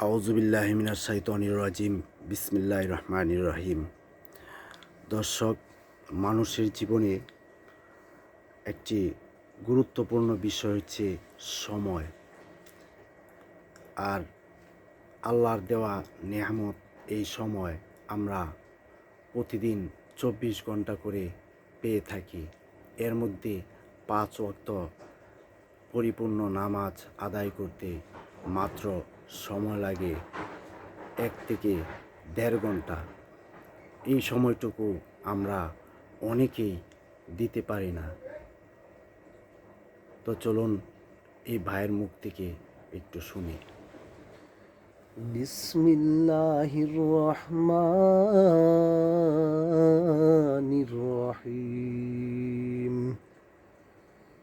আউজুবিল্লাহমিনার সাইতনির রাজিম। বিসমিল্লাহ রহমানির রহিম। দর্শক, মানুষের জীবনে একটি গুরুত্বপূর্ণ বিষয় হচ্ছে সময়। আর আল্লাহর দেওয়া নেহামত এই সময় আমরা প্রতিদিন চব্বিশ ঘণ্টা করে পেয়ে থাকি। এর মধ্যে পাঁচ ওয়াক্ত পরিপূর্ণ নামাজ আদায় করতে মাত্র সময় লাগে এক থেকে দেড় ঘণ্টা। এই সময়টুকু আমরা অনেকেই দিতে পারি না। তো চলুন এই ভাইয়ের মুখ থেকে একটু শুনি। বিসমিল্লাহির রহমানির রহিম।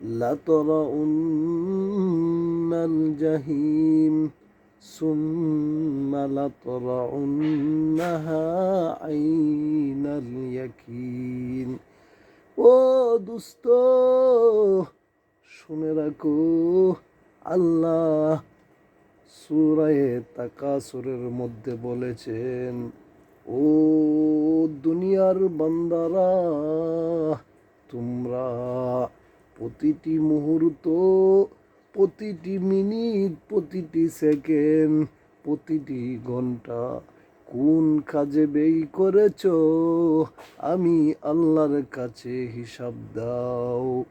لترؤن الجحيم ثم لترؤنها عين اليقين ও দুস্ত শুনে রাখো আল্লাহ সুরায়ে তাকাসুরের মধ্যে বলেছেন ও দুনিয়ার বান্দারা তোমরা প্রতিটি মুহূর্ত, প্রতিটি মিনিট, প্রতিটি সেকেন্ড, প্রতিটি ঘণ্টা কোন কাজে ব্যয় করেছ? আমি আল্লাহর কাছে হিসাব দাও।